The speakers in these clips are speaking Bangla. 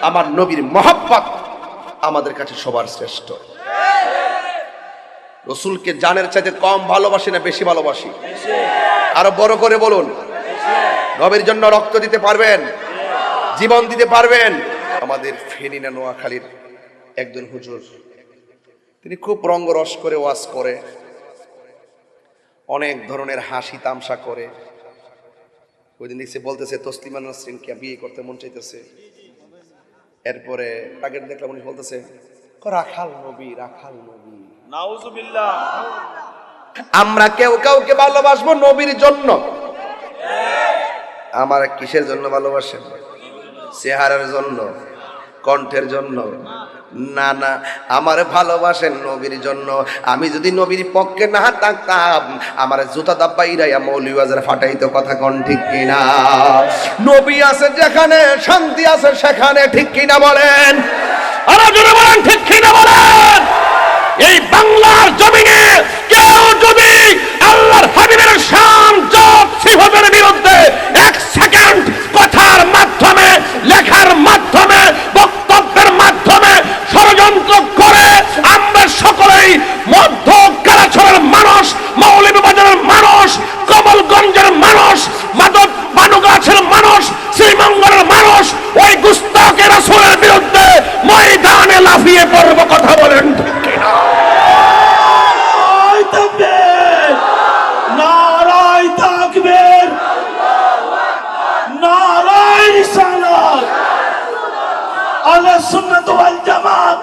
আমার নবীর মহাব্বত আমাদের কাছে সবার শ্রেষ্ঠ। রসুলকে জানের চাইতে কম ভালোবাসি না বেশি ভালোবাসি? আরও বড় করে বলুন নবীর জন্য রক্ত দিতে পারবেন, জীবন দিতে পারবেন। আমাদের ফেনিনা নোয়াখালীর একজন হুজুর, তিনি খুব রঙ্গরস করে ওয়াজ করে, অনেক ধরনের হাসি তামসা করে। ওই দিন দেখছি বলতেছে, তসলিমা নাসরিনকে বিয়ে করতে মন চাইতেছে। এরপরে আগের দেখলাম উনি বলতেছে রাখাল নবী রাখাল নবী। নাউজুবিল্লাহ। আমরা কেউ কাউকে ভালোবাসবো নবীর জন্য। আমার কিসের জন্য ভালোবাসেন? চেহারার জন্য কণ্ঠের জন্য। না না, আমার ভালোবাসেন নবীর জন্য। আমি যদি নবীর পক্ষে না থাকতাম, আমার জুতা দাব্বা ইরাইয়া মৌলিবাজার ফাটাইতো কথা কন ঠিক কিনা? নবী আছে যেখানে, শান্তি আছে সেখানে, ঠিক কিনা বলেন? আরও জোরে বলেন, ঠিক কিনা বলেন? এই বাংলার জমিনে কেউ যদি আল্লাহর হাবিবের শান জব সিফতের বিরুদ্ধে এক সেকেন্ড কথার মাধ্যমে লেখার মাধ্যমে বক্তব্যের মাধ্যমে ষড়যন্ত্র করে আমরা সকলেই মধ্য কারাছড়ের মানুষ মৌলভীবাজারের মানুষ কমলগঞ্জের মানুষ মাদক বানুগাছের মানুষ শ্রীমঙ্গলের মানুষ ওই গুস্তাকের রাসূলের বিরুদ্ধে ময়দানে লাফিয়ে পড়ব কথা বলেন ঠিক কিনা? নারায় তাকবীর নারায় তাকবীর নারায় রিসালাত আলা সুন্নাত ওয়াল জামাত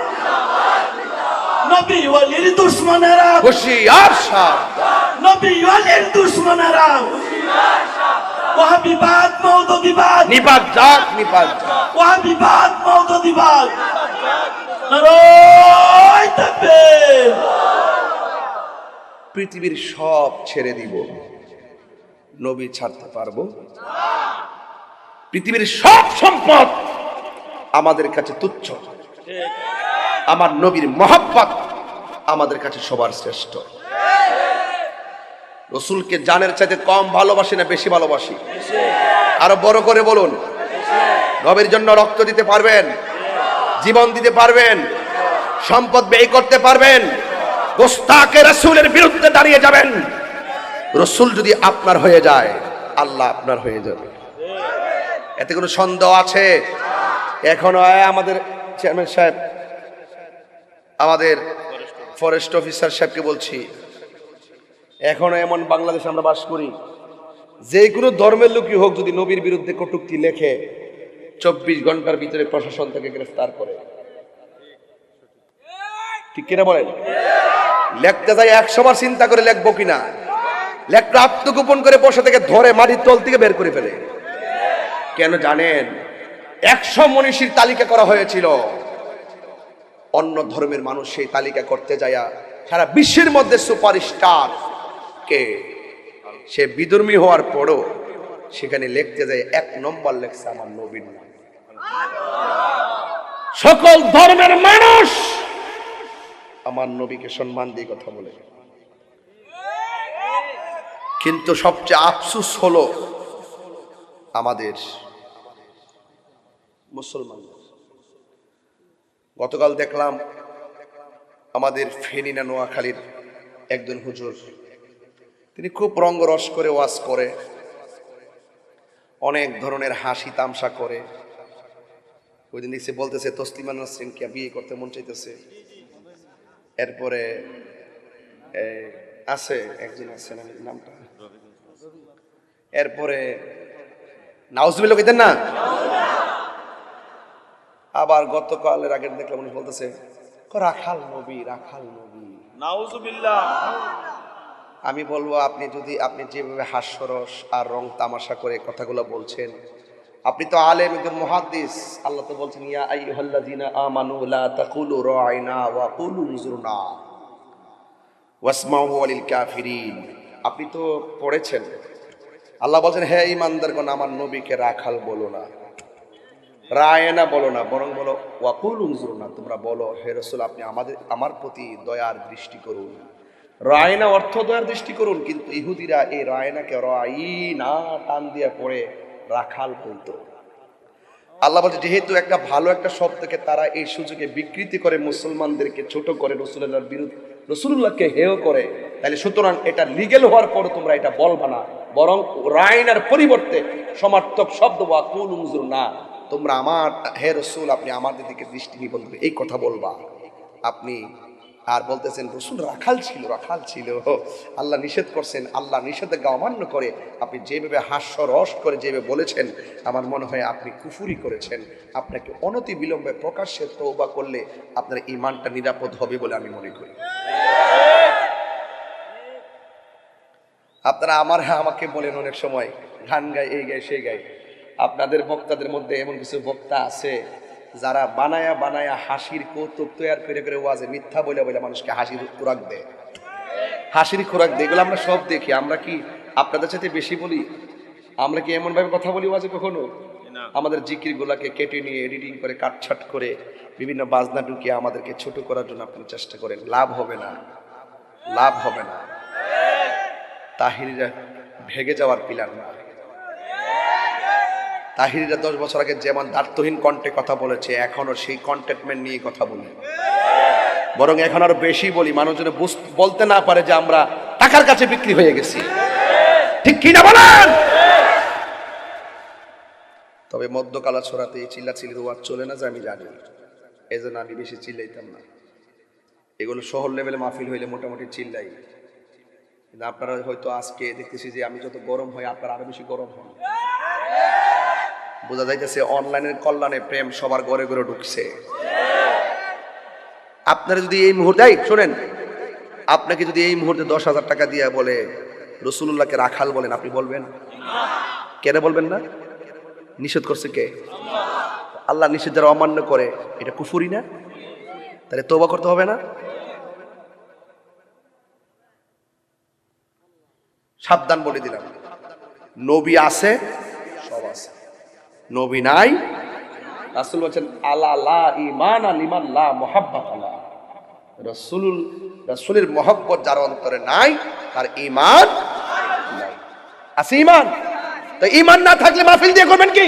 নবী ওয়ালির দুশমনেরা হুশিয়ার নবী ওয়ালির দুশমনেরা নিপাত যাক নিপাত নারায় তাকবীর পৃথিবীর সব ছেড়ে দিব। নবী ছাড়তে পারব। পৃথিবীর সব সম্পদ আমাদের কাছে তুচ্ছ। আমার নবীর মহাব্বত আমাদের কাছে সবার শ্রেষ্ঠ। রসুলকে জানের চাইতে কম ভালোবাসি না বেশি ভালোবাসি? আরও বড় করে বলুন। নবীর জন্য রক্ত দিতে পারবেন? জীবন দিতে পারবেন? সম্পদ ব্যয় করতে পারবেন? গোস্তাকে রসুলের বিরুদ্ধে দাঁড়িয়ে যাবেন? রসুল যদি আপনার হয়ে যায়, আল্লাহ আপনার হয়ে যাবে। এতে কোনো সন্দেহ আছে? এখনও আমাদের চেয়ারম্যান সাহেব, আমাদের ফরেস্ট অফিসার সাহেবকে বলছি, এখনও এমন বাংলাদেশে আমরা বাস করি, যে কোনো ধর্মের লোকই হোক যদি নবীর বিরুদ্ধে কটুক্তি লেখে, চব্বিশ ঘণ্টার ভিতরে প্রশাসন তাকে গ্রেফতার করে। ঠিক কিনা বলেন? লেখতে যাই একশো বার চিন্তা করে লেখবো কিনা? লেখটা আত্মগোপন করে বসে থেকে ধরে মাটির তল থেকে বের করে ফেলে। কেন জানেন? একশো মনীষীর তালিকা করা হয়েছিল। অন্য ধর্মের মানুষ সেই তালিকা করতে যায়া সারা বিশ্বের মধ্যে সুপারস্টার কে? সে বিধর্মী হওয়ার পরও সেখানে লিখতে যায় এক নম্বর লেখছে আমার নবীন সকল ধর্মের মানুষ আমার নবীকে সম্মান দিয়ে কথা বলে। কিন্তু সবচেয়ে আফসুস হলো আমাদের মুসলমানদের গতকাল দেখলাম আমাদের ফেনিনা নোয়াখালীর একজন হুজুর। তিনি খুব রঙ্গরস করে ওয়াজ করে, অনেক ধরনের হাসি তামসা করে। ওই দিন দেখছি বলতেছে, তসলিমা নাসরিনকে বিয়ে করতে মন চাইতেছে। এরপরে আছে, একজন আমি নামটা? এরপরে নাউজবিল্লা কইতেন না? আবার গতকালের আগের দেখলাম উনি বলতেছে রাখাল নবী রাখাল নবী। নাউজুবিল্লাহ। আমি বলব আপনি যদি আপনি যেভাবে হাস্যরস আর রং তামাশা করে কথাগুলো বলছেন আপনি তো আলেম একজন মুহাদ্দিস। আল্লাহ তো বলছেন ইয়া আইয়ুহাল্লাযিনা আমানু লা তাকুলু রাইনা ওয়া কুলু নজুরনা ওয়াসমাউ ওয়ালিল কাফিরিন। আপনি তো পড়েছেন। আল্লাহ বলছেন হে ইমানদারগণ আমার নবীকে রাখাল বলো না। রায়না বলো না, বরং বলো, ওয়াকুল না তোমরা বলো, হে রসুল, আপনি আমাদের, আমার প্রতি দয়ার দৃষ্টি করুন। রায়না অর্থ দয়ার দৃষ্টি করুন, কিন্তু ইহুদিরা এই রায়নাকে রাই না টান দিয়ে পড়ে রাখাল বলতো আল্লাহ বলছে, যেহেতু একটা ভালো একটা শব্দকে তারা এই সুযোগে বিকৃতি করে মুসলমানদেরকে ছোট করে রসুল্লাহর বিরুদ্ধে রসুল্লাহকে হেয় করে, তাহলে সুতরাং এটা লিগেল হওয়ার পর তোমরা এটা বলবা না। বরং রায়নার পরিবর্তে সমার্থক শব্দ বা কুল না তোমরা আমার, হে রসুল, আপনি আমাদের দিকে দৃষ্টি নিবন্ধ এই কথা বলবা। আপনি আর বলতেছেন, রসুল রাখাল ছিল রাখাল ছিল। আল্লাহ নিষেধ করছেন, আল্লাহ নিষেধাজ্ঞা অমান্য করে আপনি যেভাবে হাস্য রস করে যেভাবে বলেছেন, আমার মনে হয় আপনি কুফুরি করেছেন। আপনাকে অনতি বিলম্বে প্রকাশ্যে তৌবা করলে আপনার ইমানটা নিরাপদ হবে বলে আমি মনে করি। আপনারা আমার হ্যাঁ আমাকে বলেন অনেক সময় গান গায়, এই গায়, সেই গায়। আপনাদের বক্তাদের মধ্যে এমন কিছু বক্তা আছে যারা বানায়া বানায়া হাসির কৌতুক তৈয়ার করে করে ওয়াজে মিথ্যা বলে বলে মানুষকে হাসির খোরাক দেয়। হাসির খোরাক দেয়। এগুলো আমরা সব দেখি। আমরা কি আপনাদের সাথে বেশি বলি? আমরা কি এমন ভাবে কথা বলি ওয়াজে কখনো? আমাদের জিকির গুলাকে কেটে নিয়ে এডিটিং করে কাটছাট করে বিভিন্ন বাজনা ঢুকিয়ে আমাদেরকে ছোট করার জন্য আপনি চেষ্টা করেন। লাভ হবে না। লাভ হবে না। তাহিরিরা ভেগে যাওয়ার পিলার না। তাহিরিরা দশ বছর আগে যেমন দার্থহীন কণ্ঠে কথা বলেছে এখনও সেই কন্টেন্টমেন্ট নিয়ে কথা বলি। বরং এখন আরও বেশি বলি মানুষ যেন বুঝ- বলতে না পারে যে আমরা টাকার কাছে বিক্রি হয়ে গেছি। ঠিক কি না বলেন? তবে মদ্যকালা ছড়াতে এই চিল্লা চিল্লির ওয়াজ চলে না যে আমি জানি। এই জন্য আমি বেশি চিল্লাইতাম না। এগুলো শহর লেভেলে মাহফিল হইলে মোটামুটি চিল্লাই। কিন্তু আপনারা হয়তো আজকে দেখতেছি যে আমি যত গরম হয় আপনারা আরও বেশি গরম হন। বোঝা যাইতেছে অনলাইনের কল্যাণে প্রেম সবার ঘরে ঘরে ঢুকছে। আপনারা যদি এই মুহূর্তে শোনেন। আপনাকে যদি এই মুহূর্তে দশ হাজার টাকা দিয়ে বলে রসুল্লাহকে রাখাল বলেন, আপনি বলবেন? কেন বলবেন না? নিষেধ করছে কে? আল্লাহ নিষেধ যারা অমান্য করে, এটা কুফুরি না? তাহলে তোবা করতে হবে না? সাবধান বলে দিলাম। নবী আছে নবী নাই? রাসুল বলছেন, আলা লা ইমান আল ইমান লা মোহাব্বত আল্লাহ রসুল রসুলের মহব্বত যার অন্তরে নাই, তার ইমান নাই। আছে ইমান তো ইমান না থাকলে মাহফিল দিয়ে করবেন কি?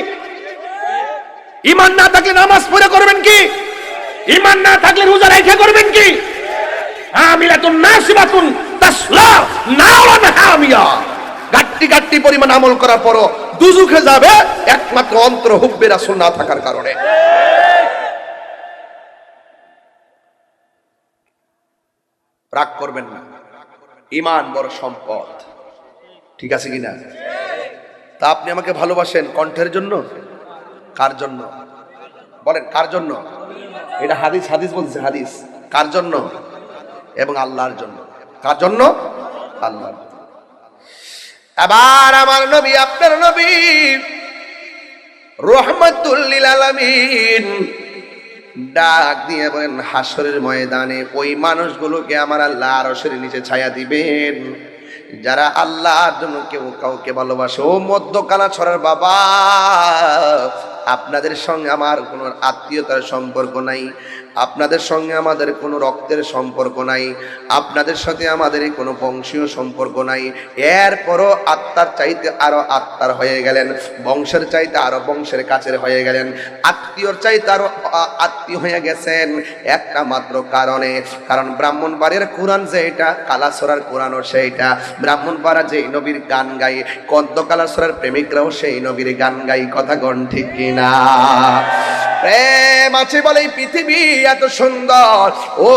ইমান না থাকলে নামাজ পড়ে করবেন কি? ইমান না থাকলে রোজা রেখে করবেন কি? আমিলাতুন নাসিবাতুন তাসলা নাওরান হামিয়া। গাট্টি গাট্টি পরিমাণ আমল করার পরও দুজুখে যাবে একমাত্র অন্তর হুব্বে রাসূল না থাকার কারণে। রাগ করবেন না। ইমান বড় সম্পদ। ঠিক আছে কিনা? তা আপনি আমাকে ভালোবাসেন কণ্ঠের জন্য? কার জন্য? বলেন, কার জন্য? এটা হাদিস হাদিস বলছে, হাদিস। কার জন্য? এবং আল্লাহর জন্য। কার জন্য? আল্লাহর। আবার আমার নবী, আপনার নবী। রহমতুল্লিল আলামিন ডাক দিয়ে বলেন হাসরের ময়দানে ওই মানুষগুলোকে আমার আল্লাহ আরশের নিচে ছায়া দিবেন। যারা আল্লাহর জন্য কেউ কাউকে ভালোবাসে, ও মধ্যকালা ছড়ার বাবা, আপনাদের সঙ্গে আমার কোনো আত্মীয়তার সম্পর্ক নাই। আপনাদের সঙ্গে আমাদের কোনো রক্তের সম্পর্ক নাই, আপনাদের সাথে আমাদের কোনো বংশীয় সম্পর্ক নাই। এরপরও আত্মার চাইতে আরও আত্মার হয়ে গেলেন, বংশের চাইতে আরও বংশের কাছের হয়ে গেলেন। আত্মীয়র চাইতে আরও আত্মীয় হয়ে গেছেন একটা মাত্র কারণে, কারণ ব্রাহ্মণবাড়ির কোরআন যে যেটা কালাসরার কোরআনও সেইটা। ব্রাহ্মণপাড়া যে নবীর গান গাই কদ্দ কালাসরার প্রেমিকরাও সেই নবীর গান গাই কথা গণ ঠিক কিনা? প্রেম আছে বলে পৃথিবী এত সুন্দর। ও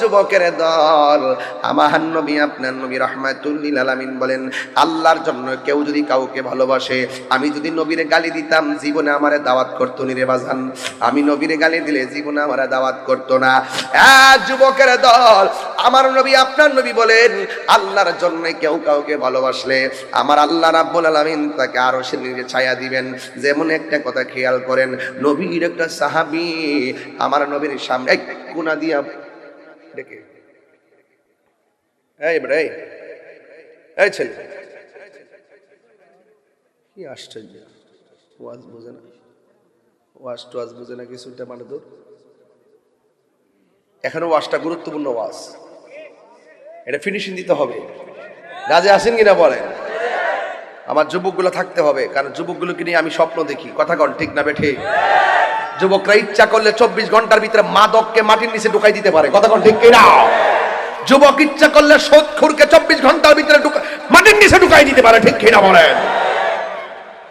যুবকের দল, আমার নবী, আপনার নবী রহমাতুল্লিল আলামিন বলেন, আল্লাহর জন্য কেউ যদি কাউকে ভালোবাসে, আমি যদি নবীরে গালি দিতাম, জীবনে আমার দাওয়াত করতো নি রে বাজান। আমি নবীরে গালি দিলে জীবনে আমার দাওয়াত করতো না। যুবকের দল আমার নবী, আপনার নবী বলেন, আল্লাহর জন্য কেউ কাউকে ভালোবাসলে আমার আল্লাহ রাব্বুল আলামিন তাকে আরও সে নিজে ছায়া দিবেন। যেমন একটা কথা খেয়াল করেন, নবীর একটা সাহাবী আমার নবীর সামনে কোনা দিয়া ডেকে। এই বেটা এই এই ছেলে। কি আশ্চর্য। ওয়াজ বোঝে না। ওয়াজ টোয়াজ বোঝে না কিছুটা মানে তোর? এখনও ওয়াজটা গুরুত্বপূর্ণ ওয়াজ। এটা ফিনিশিং দিতে হবে। রাজে আসেন কিনা বলেন? আমার যুবকগুলো থাকতে হবে, কারণ যুবকগুলোকে নিয়ে আমি স্বপ্ন দেখি। কথা কন, ঠিক না বেঠে? যুবকরা ইচ্ছা করলে চব্বিশ ঘণ্টার ভিতরে মাদককে মাটির নিচে ঢুকাই দিতে পারে। কথা কন, ঠিক না যুবক ইচ্ছা করলে সোদখুরকে চব্বিশ ঘণ্টার ভিতরে মাটির নিচে ঢুকাই দিতে পারে, ঠিক কিনা বলেন?